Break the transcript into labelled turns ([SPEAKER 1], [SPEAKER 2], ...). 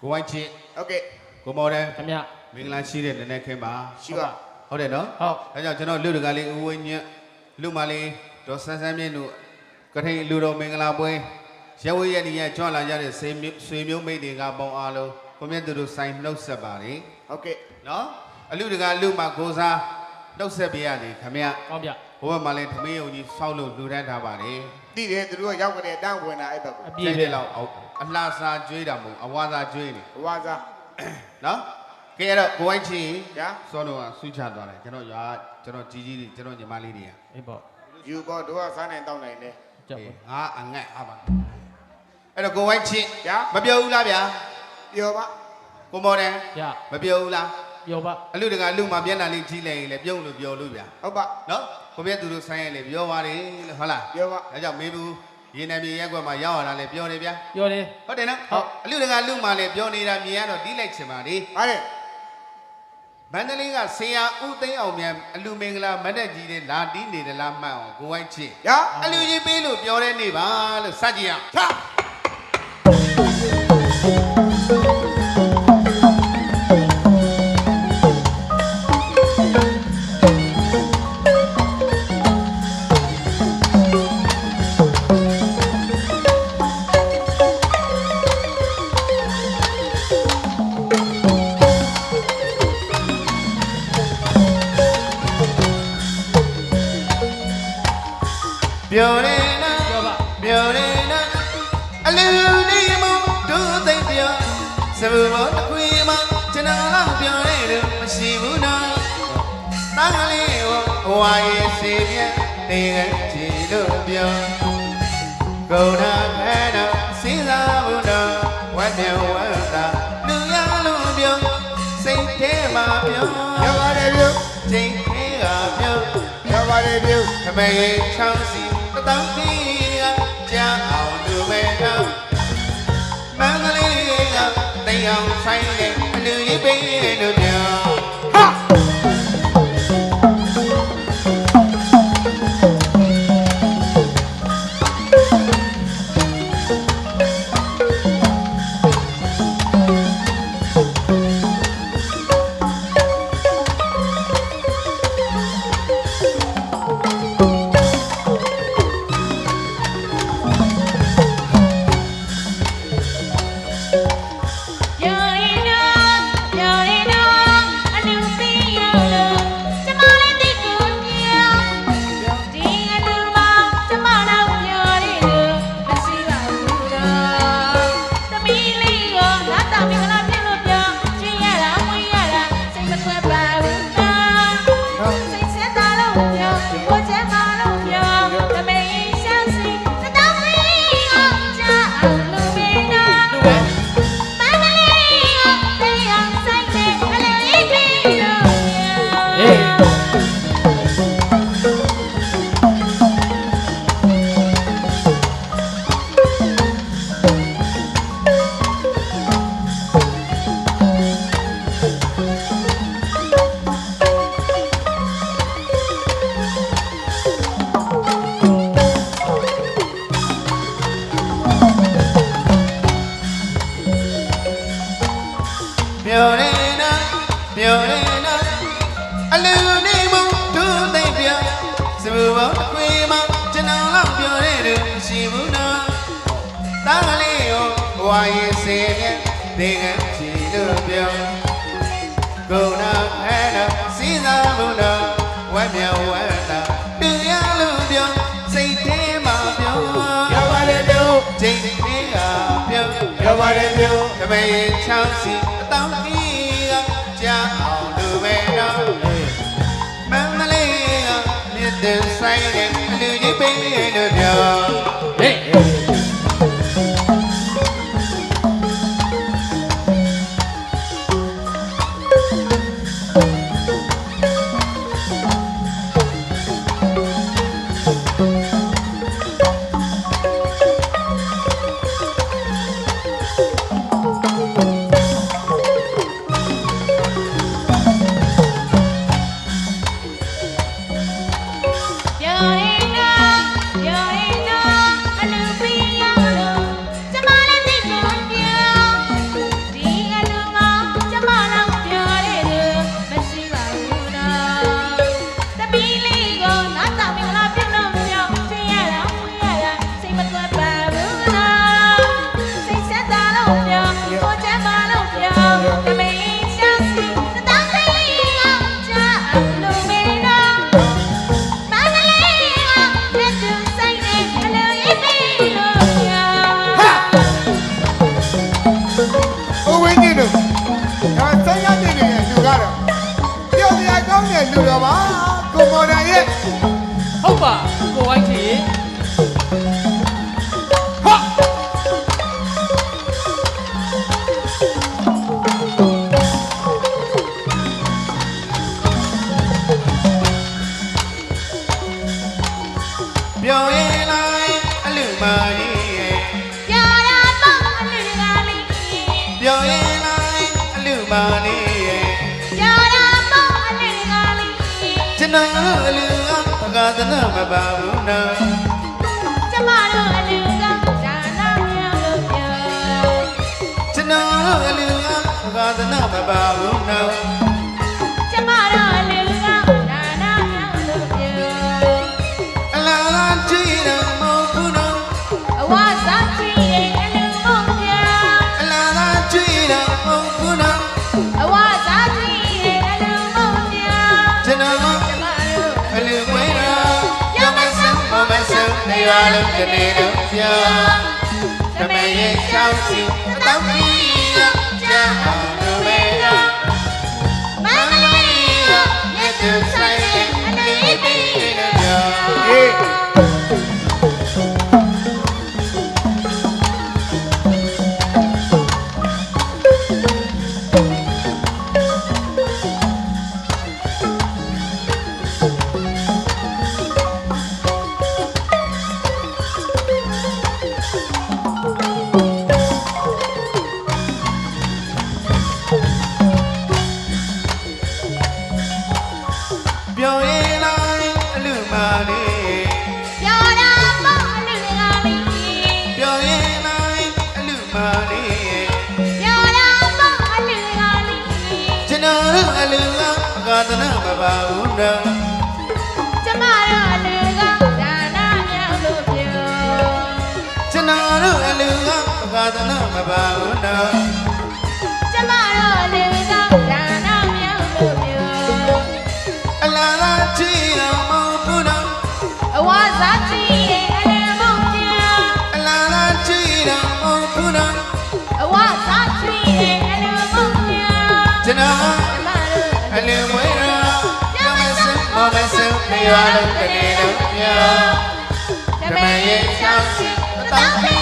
[SPEAKER 1] ကိုဝိုင်းချစ်
[SPEAKER 2] ဟုတ်ကဲ့
[SPEAKER 1] ကိုမော်တယ်
[SPEAKER 3] ခင်ဗျ
[SPEAKER 1] မင်္ဂလာရှိတဲ့နည်းနည်းခင်းပါ
[SPEAKER 2] ရှိပါ
[SPEAKER 1] ဟုတ်တယ်နော်
[SPEAKER 3] ဟုတ်
[SPEAKER 1] ဒါကြောင့်ကျွန်တော်လူတကာလေးဦးဝင်းညက်လူမလေးဒေါ်ဆန်းဆန်းမြင့်တို့ကထိန်လူတော်မင်္ဂလာပွဲရဝေးရည်ရကြွလာကြတဲ့ဆွေမျိုးဆွေမျိုးမိတ်တွေကပေါင်းအားလုံးကိုမြတ်သူတို့ဆိုင်နှုတ်ဆက်ပါလေ
[SPEAKER 2] ဟုတ်ကဲ့
[SPEAKER 1] နော်အလူတကာလူမကိုစားနှုတ်ဆက်ပြရစီခမရ
[SPEAKER 3] ကောင်းဗျ
[SPEAKER 1] ဘိုးဘက်မှာလည်းသမီးယုံကြီးဆောက်လို့လူတန်းထားပါလေ
[SPEAKER 2] တိတယ်သူတို့ကရောက်ကြတဲ့အတန်းဝင်တာအဲ့ဘက်ကို
[SPEAKER 3] အ
[SPEAKER 1] ပြ
[SPEAKER 3] ပြည့်
[SPEAKER 1] ည့်
[SPEAKER 3] ပဲ
[SPEAKER 1] တဲ့လောက်အောင် အလှစားကျွေးတာမဟုတ်အဝါစားကျွေးနေ
[SPEAKER 2] ဘဝစား
[SPEAKER 1] နော်ကဲအဲ့တော့ကိုဝိုင်းချင်း
[SPEAKER 2] ဗျာ
[SPEAKER 1] စောတော့ကဆူချသွားတယ်ကျွန်တော်ရွာကျွန်တော်ကြီးကြီးတွေကျွန်တော်ညီမလေးတွေက
[SPEAKER 3] အေးပေါ့
[SPEAKER 2] ယူပေါ်တို့ကစားနိုင်တောင်းနိုင်တယ်
[SPEAKER 3] ကြောက်
[SPEAKER 1] အေး
[SPEAKER 3] ပါ
[SPEAKER 1] ငါအငတ်အပါအဲ့တော့ကိုဝိုင်းချင်း
[SPEAKER 2] ဗျာ
[SPEAKER 1] မပြောဘူးလားဗျာ
[SPEAKER 2] ပြောပါ
[SPEAKER 1] ကိုမော်တယ်
[SPEAKER 3] ရ
[SPEAKER 1] မပြောဘူးလား
[SPEAKER 3] ပြောပါ
[SPEAKER 1] အလူတကလူမှာမျက်နှာလေးကြီးလိုက်ရင်လည်းပြုံးလို့ပြောလို့ဗျာ
[SPEAKER 2] ဟုတ်ပါ
[SPEAKER 1] နော်ကိုမြတ်သူတို့ဆိုင်ရလေပြောပါတယ်လို့ဟုတ်လား
[SPEAKER 2] ပြောပါ
[SPEAKER 1] ဒါကြောင့်မေးဘူး ရေနံမြေရက်ကွက်မှာရောက်လာလဲပြောတယ်ဗျာ
[SPEAKER 3] ပြောတယ်
[SPEAKER 1] ဟုတ်တယ်နော်
[SPEAKER 3] ဟုတ်
[SPEAKER 1] အလူတကလူမှာလည်းပြောနေတာမြင်ရတော့တီးလိုက်ချင်ပါလေ
[SPEAKER 2] ဟာလေ
[SPEAKER 1] မန္တလေးကဆရာဦးသိန်းအောင်မြန်အလူမင်္ဂလာမတ်တက်ကြီးတဲ့လာတီးနေတယ်လားမှတ်အောင်ကိုဝိုင်းချင်း
[SPEAKER 2] ဗျာ
[SPEAKER 1] အလူကြီးပေးလို့ပြောတဲ့နေပါလို့စကြည့်ရအော င်
[SPEAKER 2] ချ
[SPEAKER 1] ပြောတယ်နော်
[SPEAKER 3] ပြောပါ
[SPEAKER 1] ပြောတယ်နော်အလူနေမဒုသိမ့်ပြောစဘူဘောတစ်ခွေမကျွန်တော်တော့ပြောတယ်လို့မရှိဘူးနော်တန်းကလေးကိုဟဝါရဲ့စီပြတေကကြည်လို့ပြောကုန်နာခဲတော့စဉ်းစားဘူးနော်ဝတ်တယ်ဝတ်တာလူရလို့ပြောစိတ်ထဲမှာပြော
[SPEAKER 2] ပြောပါတယ်ပြု
[SPEAKER 1] ချိန်သေးကပြော
[SPEAKER 2] ပြောပါတယ်ပြု
[SPEAKER 1] ခမေချောင်းစီ တတောင်းစီကကြာအောင်လူမဲတော့မန္တလေးကတိမ်အောင်ဆိုင်တဲ့ အလူ
[SPEAKER 4] နေ
[SPEAKER 1] မဒုသိမ့်ပြောစဘူဘောတစ်ခွေမကျွန်တော်တော့ပြောတယ်လို့မရှိဘူးနော်တန်းကလေးကိုဝါရင်စေနဲ့တေကချီလို့ပြောကုန်နာခဲတော့စီးစားမှုတော့ဝမ်းမြောက်ဝမ်းသာတူရလို့ပြောစိတ်ထဲမှာပြော
[SPEAKER 2] ပြောပါတယ်ပြု
[SPEAKER 1] ချိန်သေးကပြော
[SPEAKER 2] ပြောပါတယ်ပြု
[SPEAKER 1] တမေချောင်းစီ မြစ်တဲ့ဆို
[SPEAKER 2] မာနေရာ
[SPEAKER 1] ရာမော
[SPEAKER 4] အလေးကလေး
[SPEAKER 1] ကျွ
[SPEAKER 4] န်တော်လူ
[SPEAKER 1] အကာသနာမပါဘူးနော်
[SPEAKER 4] ကျမတို့အလူကဒါနာမြောက်လို့ပြော
[SPEAKER 1] ကျွန်တော်လူ
[SPEAKER 4] အကာသနာမပါ
[SPEAKER 1] ဘူးနော်
[SPEAKER 4] ရွာလုံး
[SPEAKER 1] တနေ
[SPEAKER 4] လုံးပြဓမ္မ
[SPEAKER 1] ရဲ့ရှောင်းစီ
[SPEAKER 4] အတော
[SPEAKER 1] င်းကြီး နာကျမ
[SPEAKER 4] တို့အလူကဒါနမြောက်လို့ပြော
[SPEAKER 1] ကျွန်တော်တို့အလူကဘာသာနာမပါဘူးနာ ရွာ
[SPEAKER 4] လုံး
[SPEAKER 1] တနေ
[SPEAKER 4] လုံးမြောဓမ္မရဲ့ချောင်းစီမတောင်း